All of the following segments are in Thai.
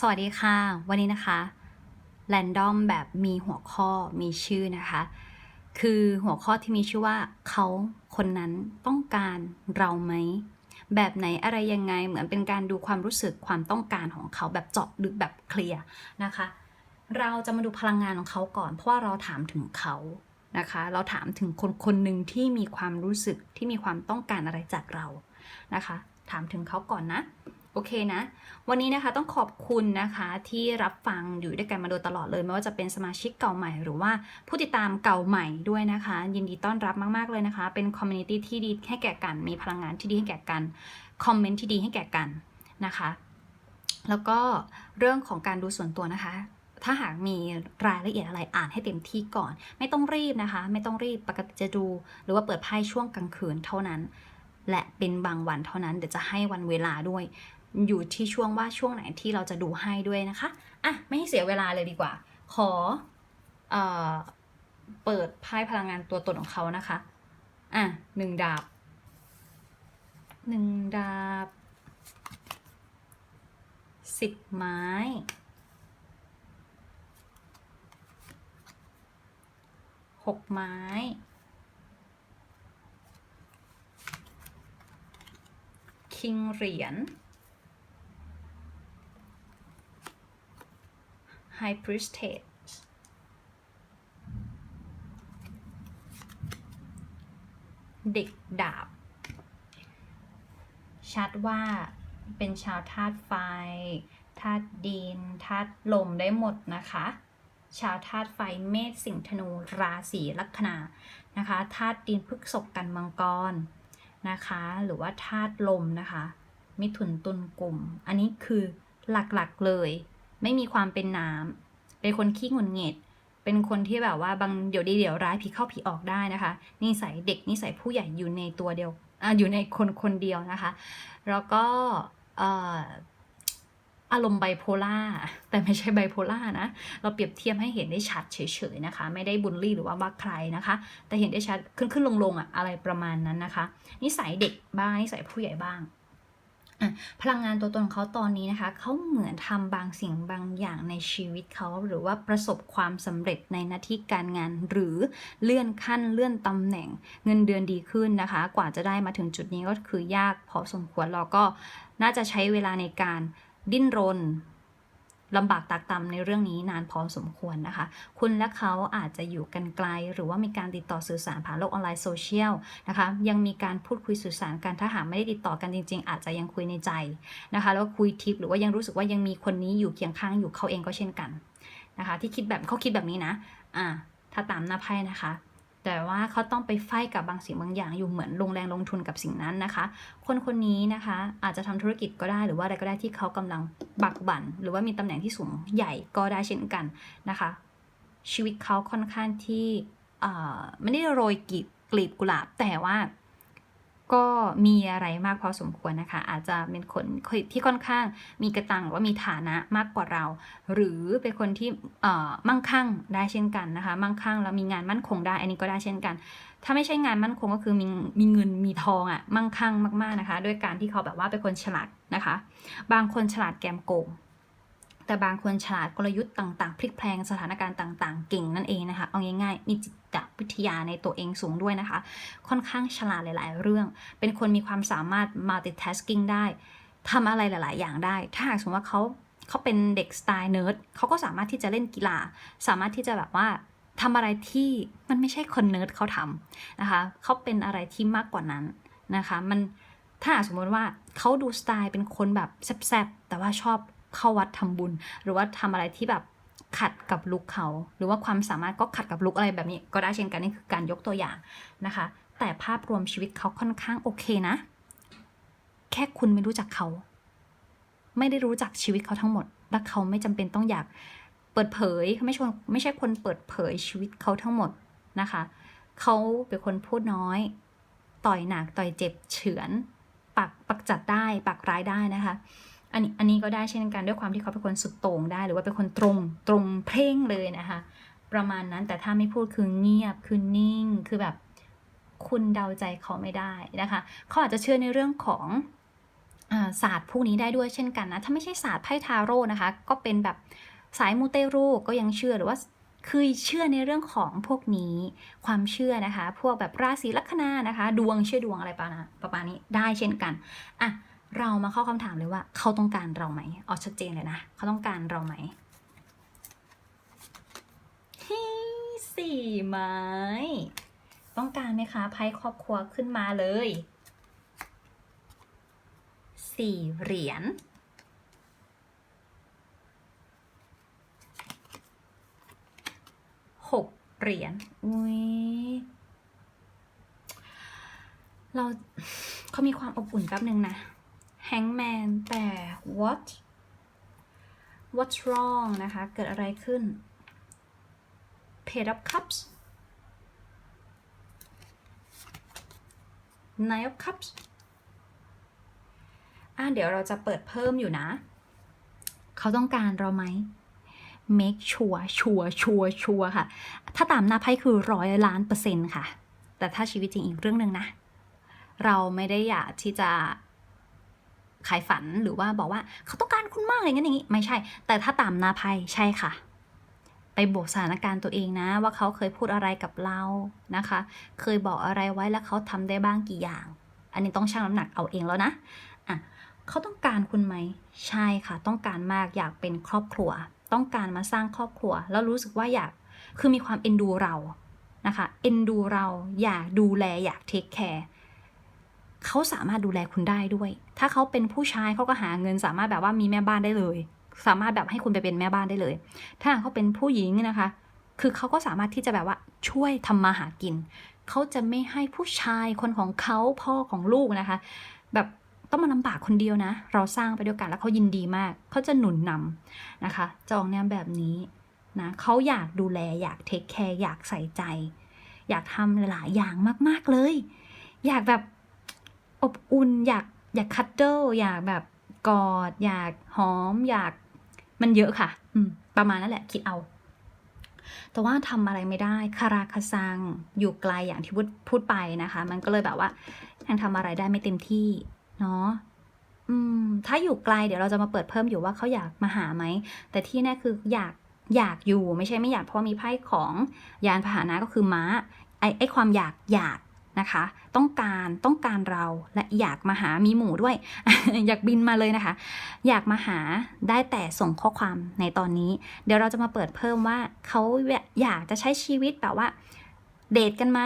สวัสดีค่ะ วันนี้นะคะ แรนดอมแบบมีหัวข้อมีชื่อนะคะ คือหัวข้อที่มีชื่อว่าเขาคนนั้นต้องการเราไหม แบบไหนอะไรยังไงเหมือนเป็นการดูความรู้สึกความต้องการของเขาแบบเจาะลึกแบบเคลียร์นะคะ เราจะมาดูพลังงานของเขาก่อน เพราะว่าเราถามถึงเขานะคะ เราถามถึงคนคนหนึ่งที่มีความรู้สึกที่มีความต้องการอะไรจากเรานะคะ ถามถึงเขาก่อนนะ โอเคนะ วันนี้นะคะต้องขอบคุณนะคะที่รับฟังอยู่ด้วยกันมาโดยตลอดเลย ไม่ว่าจะเป็นสมาชิกเก่าใหม่หรือว่าผู้ติดตามเก่าใหม่ด้วยนะคะ ยินดีต้อนรับมากๆเลยนะคะ เป็นคอมมูนิตี้ที่ดีให้แก่กัน มีพลังงานที่ดีให้แก่กัน คอมเมนต์ที่ดีให้แก่กันนะคะ แล้วก็เรื่องของการดูส่วนตัวนะคะ ถ้าหากมีรายละเอียดอะไรอ่านให้เต็มที่ก่อน ไม่ต้องรีบนะคะ ไม่ต้องรีบปกติจะดู หรือว่าเปิดไพ่ช่วงกลางคืนเท่านั้น และเป็นบางวันเท่านั้นเดี๋ยวจะให้วันเวลาด้วย อยู่ที่ช่วงว่าช่วงไหนที่เราจะดูให้ด้วยนะคะอะไม่ให้เสียเวลาเลยดีกว่า ขอเอ่อเปิดไพ่พลังงานตัวตนของเขานะคะอะหนึ่งดาบหนึ่งดาบสิบไม้หกไม้คิงเหรียญ High Priestess เด็กดาบ ชัดว่าเป็นชาวธาตุไฟธาตุดินธาตุลมได้หมดนะคะ ชาวธาตุไฟเมษสิงห์ธนูราศีลัคนานะคะธาตุดินพฤกษกกันมังกรนะคะ หรือว่าธาตุลมนะคะ มิถุนตุลกลุ่ม อันนี้คือหลักๆเลย ไม่มีความเป็นน้ำเป็นคนขี้หงุดหงิด เป็นคนที่แบบว่าบางเดี๋ยวดีเดี๋ยวร้ายผีเข้าผีออกได้นะคะนิสัยเด็กนิสัยผู้ใหญ่อยู่ในตัวเดียวอะอยู่ในคนคนเดียวนะคะ แล้วก็ออารมณ์ไบโพล่าแต่ไม่ใช่ไบโพล่านะ เราเปรียบเทียบให้เห็นได้ชัดเฉยๆนะคะ ไม่ได้บุลลี่หรือว่าว่าใครนะคะ แต่เห็นได้ชัดขึ้นขึ้นลงๆอะอะไรประมาณนั้นนะคะ นิสัยเด็กบ้างนิสัยผู้ใหญ่บ้าง พลังงานตัวตนของเขาตอนนี้นะคะเขาเหมือนทำบางสิ่งบางอย่างในชีวิตเขาหรือว่าประสบความสำเร็จในหน้าที่การงาน หรือเลื่อนขั้นเลื่อนตำแหน่งเงินเดือนดีขึ้นนะคะ กว่าจะได้มาถึงจุดนี้ก็คือยากพอสมควรแล้วก็น่าจะใช้เวลาในการดิ้นรน ลำบากตากตำในเรื่องนี้นานพอสมควรนะคะ คุณและเขาอาจจะอยู่กันไกล หรือว่ามีการติดต่อสื่อสารผ่านโลกออนไลน์โซเชียลนะคะ ยังมีการพูดคุยสื่อสารกันถ้าหากไม่ได้ติดต่อกันจริง ๆ อาจจะยังคุยในใจนะคะ แล้วก็คุยทิปหรือว่ายังรู้สึกว่ายังมีคนนี้อยู่เคียงข้างอยู่เขาเองก็เช่นกันนะคะ ที่คิดแบบเขาคิดแบบนี้นะ อ่า ถ้าตามหน้าไพ่นะคะ แต่ว่าเขาต้องไปไฟกับบางสิ่งบางอย่างอยู่เหมือนลงแรงลงทุนกับสิ่งนั้นนะคะ คนคนนี้นะคะ อาจจะทำธุรกิจก็ได้หรือว่าอะไรก็ได้ที่เขากำลังบักบั่น หรือว่ามีตำแหน่งที่สูงใหญ่ก็ได้เช่นกันนะคะ ชีวิตเขาค่อนข้างที่เอ่อไม่ได้โรยกลีบกลีบกุหลาบแต่ว่า ก็มีอะไรมากพอสมควรนะคะ อาจจะเป็นคนที่ค่อนข้างมีกระตังหรือว่ามีฐานะมากกว่าเรา หรือเป็นคนที่มั่งคั่งได้เช่นกันนะคะ มั่งคั่งแล้วมีงานมั่นคงได้ อันนี้ก็ได้เช่นกัน ถ้าไม่ใช่งานมั่นคงก็คือมีมีเงินมีทองอะ่ะมั่งคั่งมากๆนะคะ ด้วยการที่เขาแบบว่าเป็นคนฉลาดนะคะ บางคนฉลาดแกมโกง แต่บางคนฉลาดกลยุทธ์ต่างๆ พลิกแพลงสถานการณ์ต่างๆ เก่งนั่นเองนะคะ เอาง่ายๆ มีจิตวิทยาในตัวเองสูงด้วยนะคะ ค่อนข้างฉลาดหลาย ๆ เรื่อง เป็นคนมีความสามารถ multitasking ได้ทำอะไรหลาย ๆ อย่างได้ ถ้าหากสมมติว่าเขาเขาเป็นเด็กสไตล์เนิร์ดเขาก็สามารถที่จะเล่นกีฬา สามารถที่จะแบบว่าทำอะไรที่มันไม่ใช่คนเนิร์ดเขาทำนะคะ เขาเป็นอะไรที่มากกว่านั้นนะคะ มันถ้าหากสมมติว่าเขาดูสไตล์เป็นคนแบบแซบๆแต่ว่าชอบ เข้าวัดทำบุญ หรือว่าทำอะไรที่แบบขัดกับลุคเขา หรือว่าความสามารถก็ขัดกับลุคอะไรแบบนี้ ก็ได้เช่นกันนี่คือการยกตัวอย่างนะคะ แต่ภาพรวมชีวิตเขาค่อนข้างโอเคนะ แค่คุณไม่รู้จักเขา ไม่ได้รู้จักชีวิตเขาทั้งหมด และเขาไม่จำเป็นต้องอยากเปิดเผยเขาไม่ชวนไม่ใช่คนเปิดเผยชีวิตเขาทั้งหมดนะคะเขาเป็นคนพูดน้อย ต่อยหนักต่อยเจ็บเฉือนปักปักจัดได้ปักร้ายได้นะคะ อันนี้อันนี้ก็ได้เช่นกันด้วยความที่เขาเป็นคนสุดโต่งได้ หรือว่าเป็นคนตรงตรงเพ่งเลยนะคะ ประมาณนั้นแต่ถ้าไม่พูดคือเงียบคือนิ่งคือแบบคุณเดาใจเขาไม่ได้นะคะเขาอาจจะเชื่อในเรื่องของศาสตร์พวกนี้ได้ด้วยเช่นกันนะ ถ้าไม่ใช่ศาสตร์ไพ่ทาโร่นะคะ ก็เป็นแบบสายมูเตรูก็ยังเชื่อหรือว่าคือเชื่อในเรื่องของพวกนี้ ความเชื่อนะคะ พวกแบบราศีลัคนานะคะ ดวงเชื่อดวงอะไรประมาณประมาณนี้ได้เช่นกันอะ เรามาเข้าคำถามเลยว่า เขาต้องการเราไหมเอาชัดเจนเลยนะ เขาต้องการเราไหมฮีสี่ไม้ ต้องการไหมคะไพ่ครอบครัวขึ้นมาเลยสี่เหรียญหกเหรียญอุ้ยเราเขามีความอบอุ่นแป๊บนึงนะ Hangman แต่ what what's wrong นะคะ เกิดอะไรขึ้น Page of Cups Nine of Cups อะเดี๋ยวเราจะเปิดเพิ่มอยู่นะ เขาต้องการเราไหม make sure ชัวชัวชัวค่ะ ถ้าตามหน้าไพ่คือร้อยล้านเปอร์เซ็นต์ค่ะ แต่ถ้าชีวิตจริงอีกเรื่องหนึ่งนะ เราไม่ได้อยากที่จะ ขายฝันหรือว่าบอกว่าเขาต้องการคุณมากอย่างนั้นอย่างนี้ไม่ใช่ แต่ถ้าตามนาไพ่ใช่ค่ะ ไปบวกสถานการณ์ตัวเองนะ ว่าเขาเคยพูดอะไรกับเรานะคะ เคยบอกอะไรไว้แล้วเขาทำได้บ้างกี่อย่าง อันนี้ต้องชั่งน้ำหนักเอาเองแล้วนะอะเขาต้องการคุณไหมใช่ค่ะ ต้องการมากอยากเป็นครอบครัว ต้องการมาสร้างครอบครัว แล้วรู้สึกว่าอยากคือมีความเอ็นดูเรานะคะเอ็นดูเราอยากดูแลอยากเทคแคร์ เขาสามารถดูแลคุณได้ด้วย ถ้าเขาเป็นผู้ชายเขาก็หาเงินสามารถแบบว่ามีแม่บ้านได้เลย สามารถแบบให้คุณไปเป็นแม่บ้านได้เลย ถ้าเขาเป็นผู้หญิงนะคะ คือเขาก็สามารถที่จะแบบว่าช่วยทำมาหากิน เขาจะไม่ให้ผู้ชายคนของเขาพ่อของลูกนะคะ แบบต้องมาลำบากคนเดียวนะ เราสร้างไปด้วยกันแล้วเขายินดีมาก เขาจะหนุนนำนะคะ จองแนวแบบนี้นะเขาอยากดูแลอยากเทคแคร์อยากใส่ใจ อยากทำหลายอย่างมาก ๆ เลย อยากแบบ อบอุ่นอยากอยากคัตเดิลอยากแบบกอด อยากหอม อยากมันเยอะค่ะ อืม ประมาณนั้นแหละ คิดเอา แต่ว่าทำอะไรไม่ได้คาราคาซัง อยู่ไกลอย่างที่พูดพูดไปนะคะ มันก็เลยแบบว่ายังทำอะไรได้ไม่เต็มที่เนาะอืม ถ้าอยู่ไกลเดี๋ยวเราจะมาเปิดเพิ่มอยู่ว่าเขาอยากมาหาไหม แต่ที่แน่คืออยากอยากอยู่ไม่ใช่ไม่อยากเพราะมีไพ่ของยานพาหนะก็คือม้า ไอไอ้ความอยากอยาก นะคะ ต้องการต้องการเราและอยากมาหามีหมู่ด้วย อยากบินมาเลยนะคะ อยากมาหาได้แต่ส่งข้อความในตอนนี้ เดี๋ยวเราจะมาเปิดเพิ่มว่าเขาอยากจะใช้ชีวิตแบบว่า เดทกันไหม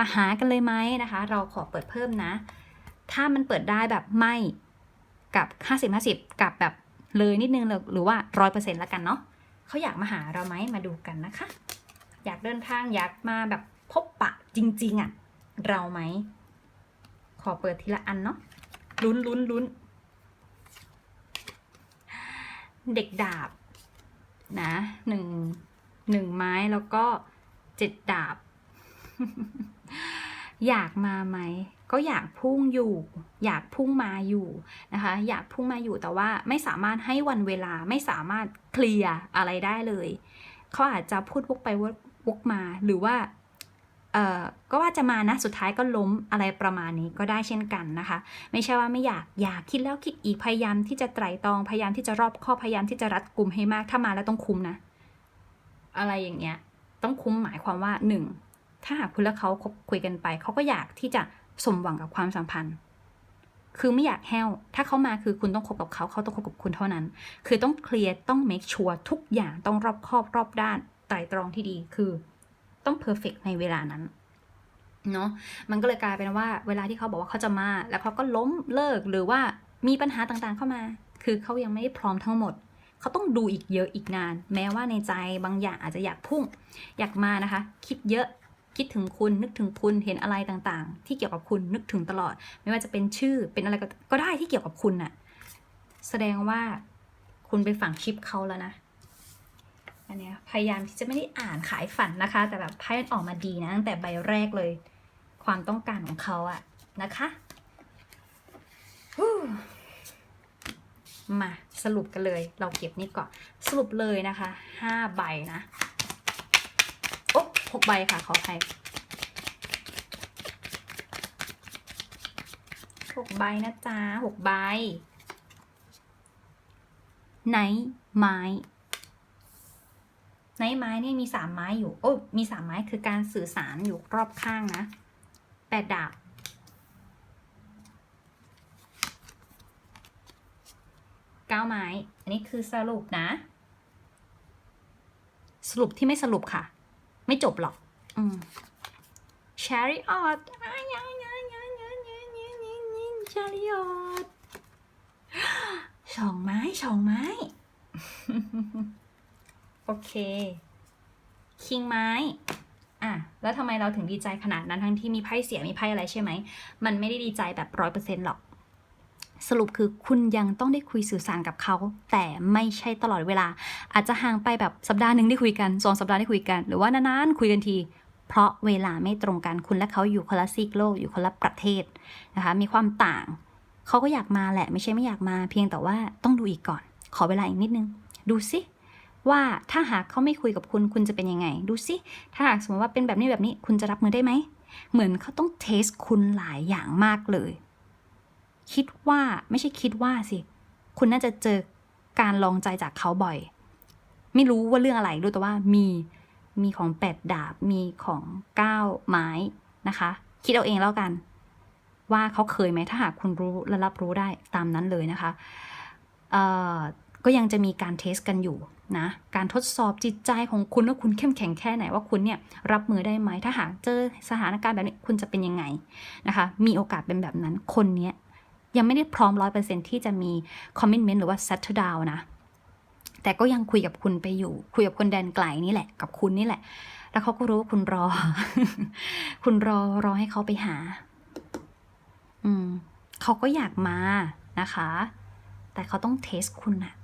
มาหากันเลยไหมนะคะ เราขอเปิดเพิ่มนะ ถ้ามันเปิดได้แบบไม่กับ 50 50 กับแบบเลยนิดนึงหรือว่า 100%แล้วกันเนาะเขาอยากมาหาเราไหมมาดูกันนะคะ อยากเดินทางอยากมาแบบพบปะจริง ๆอะ่ะ เราไหม ขอเปิดทีละอันเนาะลุ้นลุ้นลุ้น เด็กดาบ นะหนึ่งหนึ่งไม้แล้วก็เจ็ดดาบ อยากมาไหม ก็อยากพุ่งอยู่ อยากพุ่งมาอยู่นะคะ อยากพุ่งมาอยู่แต่ว่าไม่สามารถให้วันเวลาไม่สามารถเคลียร์อะไรได้เลย เขาอาจจะพูดวกไปวกมาหรือว่าเอ่อ ก็ว่าจะมานะสุดท้ายก็ล้มอะไรประมาณนี้ก็ได้เช่นกันนะคะ ไม่ใช่ว่าไม่อยากอยากคิดแล้วคิดอีกพยายามที่จะไตร่ตรองพยายามที่จะรอบข้อพยายามที่จะรัดกลุ่มให้มากถ้ามาแล้วต้องคุ้มนะ อะไรอย่างเงี้ย ต้องคุ้มหมายความว่าหนึ่งถ้าหากคุณและเขาคบคุยกันไปเขาก็อยากที่จะสมหวังกับความสัมพันธ์ คือไม่อยากแห้ว ถ้าเขามาคือคุณต้องคบกับเขาเขาต้องคบกับคุณเท่านั้น คือต้องเคลียร์ต้อง make sure ทุกอย่างต้องรอบคอบรอบด้านไตร่ตรองที่ดีคือ ต้องเพอร์เฟกในเวลานั้นเนาะมันก็เลยกลายเป็นว่าเวลาที่เขาบอกว่าเขาจะมา แล้วเขาก็ล้มเลิกหรือว่ามีปัญหาต่างๆเข้ามา คือเขายังไม่ได้พร้อมทั้งหมด เขาต้องดูอีกเยอะอีกนาน แม้ว่าในใจบางอย่างอาจจะอยากพุ่ง อยากมานะคะ คิดเยอะคิดถึงคุณนึกถึงคุณเห็นอะไรต่างๆ ที่เกี่ยวกับคุณนึกถึงตลอด ไม่ว่าจะเป็นชื่อเป็นอะไรก็ได้ที่เกี่ยวกับคุณน่ะแสดงว่าคุณไปฝังชิปเขาแล้วนะ อันนี้พยายามที่จะไม่ได้อ่านขายฝันนะคะ แต่แบบไพ่มันออกมาดีนะตั้งแต่ใบแรกเลย ความต้องการของเขาอะนะคะมาสรุปกันเลย เราเก็บนี่ก่อนสรุปเลยนะคะห้าใบนะโอ๊ะหกใบค่ะขออภัยหกใบนะจ๊ะหกใบไหนไม้ ในไม้เนี่ยมีสามไม้อยู่ โอ้ มีสามไม้คือการสื่อสารอยู่รอบข้างนะแปดดาบเก้าไม้ อันนี้คือสรุปนะ สรุปที่ไม่สรุปค่ะ ไม่จบหรอก อืม chariot ชาริออตสองไม้สองไม้ โอเค คิงไม้อะแล้วทำไมเราถึงดีใจขนาดนั้นทั้งที่มีไพ่เสียมีไพ่อะไรใช่ไหม มันไม่ได้ดีใจแบบร้อยเปอร์เซ็นต์หรอก สรุปคือคุณยังต้องได้คุยสื่อสารกับเขา แต่ไม่ใช่ตลอดเวลา อาจจะห่างไปแบบสัปดาห์หนึ่งได้คุยกันสองสัปดาห์ได้คุยกัน หรือว่านานๆคุยกันที เพราะเวลาไม่ตรงกันคุณและเขาอยู่คนละซีกโลกอยู่คนละประเทศนะคะ มีความต่างเขาก็อยากมาแหละ ไม่ใช่ไม่อยากมา เพียงแต่ว่าต้องดูอีกก่อน ขอเวลาอีกนิดนึง ดูสิ ว่าถ้าหากเขาไม่คุยกับคุณคุณจะเป็นยังไง ดูสิถ้าหากสมมติว่าเป็นแบบนี้แบบนี้คุณจะรับมือได้ไหม เหมือนเขาต้องเทสคุณหลายอย่างมากเลย คิดว่าไม่ใช่คิดว่าสิ คุณน่าจะเจอการลองใจจากเขาบ่อย ไม่รู้ว่าเรื่องอะไรรู้แต่ว่ามีมีของแปดดาบมีของเก้าไม้นะคะ คิดเอาเองแล้วกัน ว่าเขาเคยไหมถ้าหากคุณรู้และรับรู้ได้ตามนั้นเลยนะคะ เอ่อ ก็ยังจะมีการเทสกันอยู่นะการทดสอบจิตใจของคุณว่าคุณเข้มแข็งแค่ไหนว่าคุณเนี่ยรับมือได้ไหมถ้าหากเจอสถานการณ์แบบนี้คุณจะเป็นยังไงนะคะมีโอกาสเป็นแบบนั้นคนเนี้ยยังไม่ได้พร้อมร้อยเปอร์เซ็นที่จะมีคอมมิชเมนต์หรือว่า settle down นะแต่ก็ยังคุยกับคุณไปอยู่ คุยกับคนแดนไกลนี่แหละกับคุณนี่แหละ แล้วเขาก็รู้ว่าคุณรอ คุณรอรอให้เขาไปหา อืมเขาก็อยากมานะคะ แต่เขาต้องเทสคุณอะ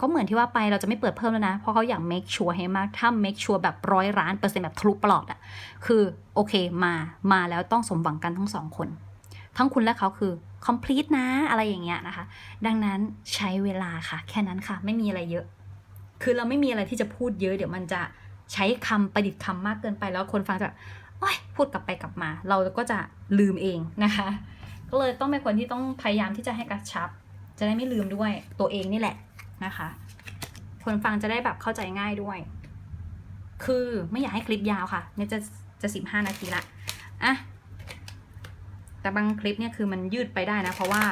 ก็เหมือนที่ว่าไปเราจะไม่เปิดเพิ่มแล้วนะ เพราะเขาอยาก make sure ให้มาก ถ้า make sure แบบร้อยล้านเปอร์เซ็นต์แบบทะลุปลอดอะคือโอเคมามาแล้วต้องสมหวังกันทั้งสองคน ทั้งคุณและเขาคือ complete นะอะไรอย่างเงี้ยนะคะ ดังนั้นใช้เวลาค่ะ แค่นั้นค่ะ ไม่มีอะไรเยอะ คือเราไม่มีอะไรที่จะพูดเยอะ เดี๋ยวมันจะใช้คำประดิษฐ์คำมากเกินไปแล้วคนฟังจะโอ๊ยพูดกลับไปกลับมา เราก็จะลืมเองนะคะ ก็เลยต้องเป็นคนที่ต้องพยายามที่จะให้กระชับ จะได้ไม่ลืมด้วยตัวเองนี่แหละ นะคะ คนฟังจะได้แบบเข้าใจง่ายด้วย คือไม่อยากให้คลิปยาวค่ะ เนี่ยจะจะสิบห้านาทีละอะแต่บางคลิปเนี่ยคือมันยืดไปได้นะ เพราะว่า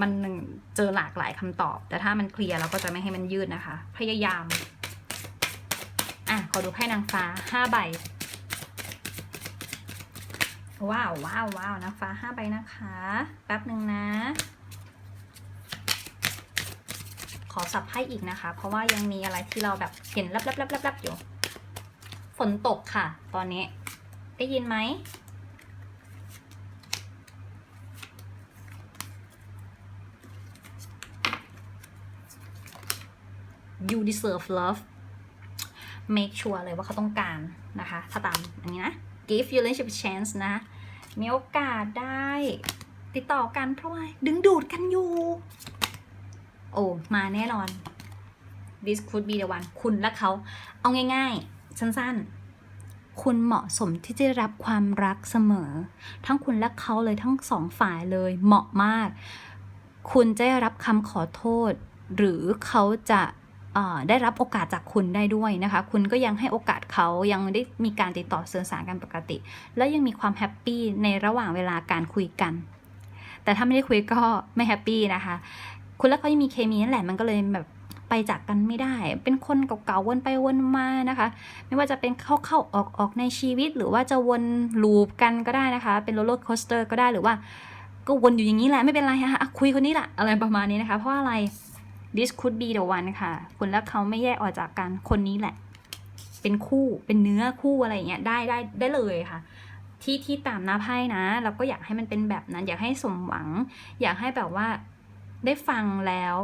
มันเจอหลากหลายคำตอบ แต่ถ้ามันเคลียร์เราก็จะไม่ให้มันยืดนะคะ พยายาม อะ ขอดูไพ่นางฟ้าห้าใบ ว้าวว้าวว้าวนางฟ้าห้าใบนะคะ แป๊บหนึ่งนะ ขอ สับไพ่อีกนะคะ เพราะว่ายังมีอะไรที่เราแบบเห็นแลบๆๆๆอยู่ ฝนตกค่ะ ตอนนี้ ได้ยินไหม you deserve love make sure เลยว่าเขาต้องการนะคะ ถ้าตามอันนี้นะ give your relationship a chance นะ มีโอกาสได้ติดต่อกันเพราะว่าดึงดูดกันอยู่ โอ้มาแน่นอน this could be the one คุณและเขา เอาง่าย ๆ สั้นๆ คุณเหมาะสมที่จะได้รับความรักเสมอ ทั้งคุณและเขาเลยทั้งสองฝ่ายเลยเหมาะมาก คุณจะได้รับคำขอโทษ หรือเขาจะได้รับโอกาสจากคุณได้ด้วยนะคะ คุณก็ยังให้โอกาสเขายังได้มีการติดต่อสื่อสารกันปกติ แล้วยังมีความแฮปปี้ในระหว่างเวลาการคุยกัน แต่ถ้าไม่ได้คุยก็ไม่แฮปปี้นะคะ คุณและเขายังมีเคมีนั่นแหละมันก็เลยแบบไปจากกันไม่ได้ เป็นคนเก่าๆวนไปวนมานะคะ ไม่ว่าจะเป็นเข้าเข้าออกออกในชีวิต หรือว่าจะวนลูปกันก็ได้นะคะ เป็นโรลเลอร์โคสเตอร์ก็ได้หรือว่า ก็วนอยู่อย่างนี้แหละไม่เป็นไรฮะอะคุยคนนี้แหละอะไรประมาณนี้นะคะ เพราะอะไร this could be the one ค่ะ คุณและเขาไม่แยกออกจากกันคนนี้แหละ เป็นคู่เป็นเนื้อคู่อะไรอย่างเงี้ยได้ได้ได้เลยค่ะที่ที่ตามหน้าไพ่นะ เราก็อยากให้มันเป็นแบบนั้น อยากให้สมหวัง อยากให้แบบว่า ได้ฟังแล้ว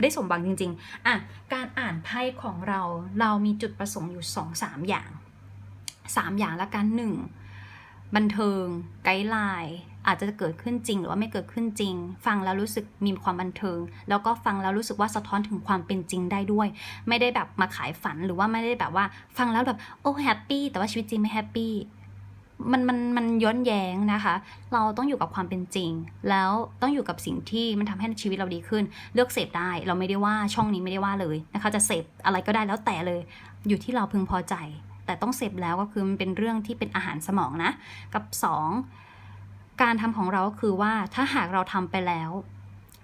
ได้สมหวังจริง ๆ อะ การอ่านไพ่ของเราเรามีจุดประสงค์อยู่สองสามอย่างสามอย่างละกันหนึ่งบันเทิงไกด์ไลน์อาจจะเกิดขึ้นจริง หรือว่าไม่เกิดขึ้นจริง ฟังแล้วรู้สึกมีความบันเทิง แล้วก็ฟังแล้วรู้สึกว่าสะท้อนถึงความเป็นจริงได้ด้วย ไม่ได้แบบมาขายฝันหรือว่าไม่ได้แบบว่า ฟังแล้วแบบโอ้แฮปปี้แต่ว่าชีวิตจริงไม่แฮปปี้ มันมันมันย้อนแย้งนะคะ เราต้องอยู่กับความเป็นจริง แล้วต้องอยู่กับสิ่งที่มันทำให้ชีวิตเราดีขึ้น เลือกเสพได้เราไม่ได้ว่าช่องนี้ไม่ได้ว่าเลยนะคะ จะเสพอะไรก็ได้แล้วแต่เลย อยู่ที่เราพึงพอใจ แต่ต้องเสพแล้วก็คือมันเป็นเรื่องที่เป็นอาหารสมองนะ กับสองการทำของเราก็คือว่าถ้าหากเราทำไปแล้ว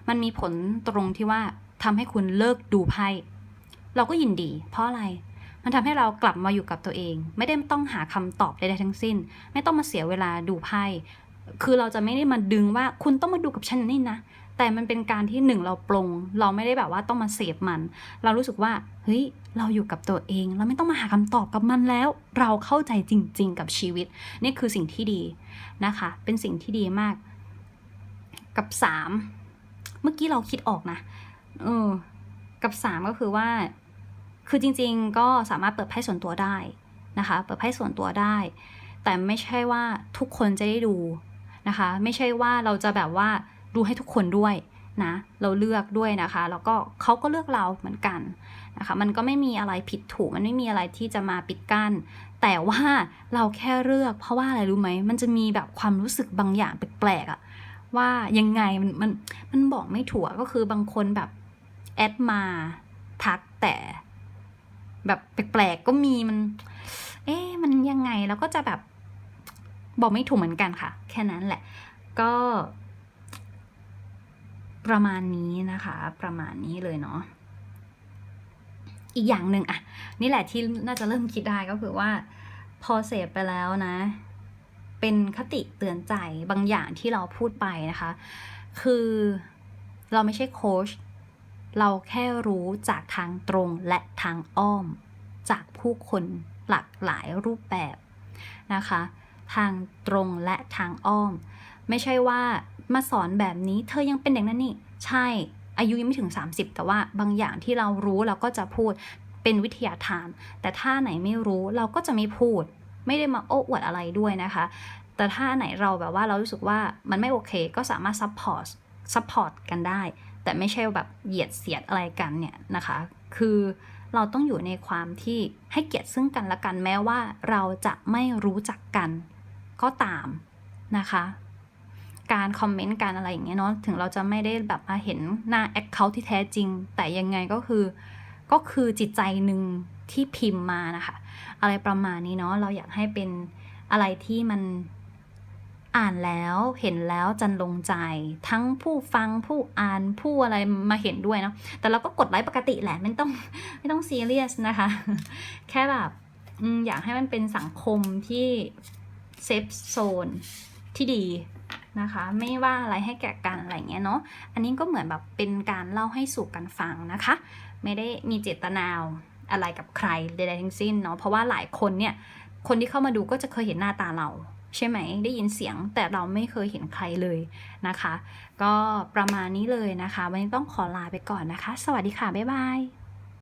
มันมีผลตรงที่ว่าทำให้คุณเลิกดูไพ่เราก็ยินดี เพราะอะไร มันทำให้เรากลับมาอยู่กับตัวเอง ไม่ได้ต้องหาคำตอบใดๆทั้งสิ้น ไม่ต้องมาเสียเวลาดูไพ่คือเราจะไม่ได้มาดึงว่าคุณต้องมาดูกับฉันนี่นะ แต่มันเป็นการที่หนึ่งเราปรงเราไม่ได้แบบว่าต้องมาเสพมัน เรารู้สึกว่าเฮ้ยเราอยู่กับตัวเอง เราไม่ต้องมาหาคำตอบกับมันแล้ว เราเข้าใจจริง ๆ กับชีวิต นี่คือสิ่งที่ดีนะคะ เป็นสิ่งที่ดีมาก กับสามเมื่อกี้เราคิดออกนะเออกับสามก็คือว่า คือจริงๆก็สามารถเปิดไพ่ส่วนตัวได้นะคะ เปิดไพ่ส่วนตัวได้ แต่ไม่ใช่ว่าทุกคนจะได้ดูนะคะ ไม่ใช่ว่าเราจะแบบว่าดูให้ทุกคนด้วยนะเราเลือกด้วยนะคะ แล้วก็เขาก็เลือกเราเหมือนกันนะคะมันก็ไม่มีอะไรผิดถูกมันไม่มีอะไรที่จะมาปิดกั้นแต่ว่าเราแค่เลือกเพราะว่าอะไรรู้ไหมมันจะมีแบบความรู้สึกบางอย่างแปลกๆอะว่ายังไงมันมันมันบอกไม่ถูกก็คือบางคนแบบแอดมาทักแต่ แบบแปลกๆก็มีมัน เอ๊ะมันยังไงแล้วก็จะแบบบอกไม่ถูกเหมือนกันค่ะ แค่นั้นแหละ ก็ ประมาณนี้นะคะ ประมาณนี้เลยเนาะอีกอย่างหนึ่งอะนี่แหละที่น่าจะเริ่มคิดได้ก็คือว่า พอเสพไปแล้วนะ เป็นคติเตือนใจบางอย่างที่เราพูดไปนะคะ คือเราไม่ใช่โค้ช เราแค่รู้จากทางตรงและทางอ้อม จากผู้คนหลากหลายรูปแบบนะคะ ทางตรงและทางอ้อม ไม่ใช่ว่ามาสอนแบบนี้เธอยังเป็นเด็กนั่นนี่ ใช่อายุยังไม่ถึง 30 แต่ว่าบางอย่างที่เรารู้เราก็จะพูดเป็นวิทยาทาน แต่ถ้าไหนไม่รู้เราก็จะไม่พูด ไม่ได้มาโอ้อวดอะไรด้วยนะคะ แต่ถ้าไหนเราแบบว่าเรารู้สึกว่ามันไม่โอเค ก็สามารถซัพพอร์ตซัพพอร์ตกันได้ แต่ไม่ใช่แบบเหยียดเสียดอะไรกันเนี่ยนะคะ คือเราต้องอยู่ในความที่ให้เกียรติซึ่งกันและกันแม้ว่าเราจะไม่รู้จักกันก็ตามนะคะ การคอมเมนต์การอะไรอย่างเงี้ยเนาะถึงเราจะไม่ได้แบบมาเห็นหน้าแอคเคาท์ที่แท้จริง แต่ยังไงก็คือ ก็คือจิตใจหนึ่งที่พิมพ์มานะคะ อะไรประมาณนี้เนาะเราอยากให้เป็นอะไรที่มัน อ่านแล้วเห็นแล้วจันลงใจ ทั้งผู้ฟังผู้อ่านผู้อะไรมาเห็นด้วยเนาะแต่เราก็กดไลค์ปกติแหละไม่ต้องไม่ต้องซีเรียสนะคะ แค่แบบอยากให้มันเป็นสังคมที่เซฟโซนที่ดีนะคะ ไม่ว่าอะไรให้แก่กันอะไรเงี้ยเนาะอันนี้ก็เหมือนแบบเป็นการเล่าให้สู่กันฟังนะคะ ไม่ได้มีเจตนาอะไรกับใครใดๆทั้งสิ้นเนาะเพราะว่าหลายคนเนี่ยคนที่เข้ามาดูก็จะเคยเห็นหน้าตาเรา ใช่ไหมได้ยินเสียงแต่เราไม่เคยเห็นใครเลยนะคะ ก็ประมาณนี้เลยนะคะ วันนี้ต้องขอลาไปก่อนนะคะ สวัสดีค่ะ บ๊ายบาย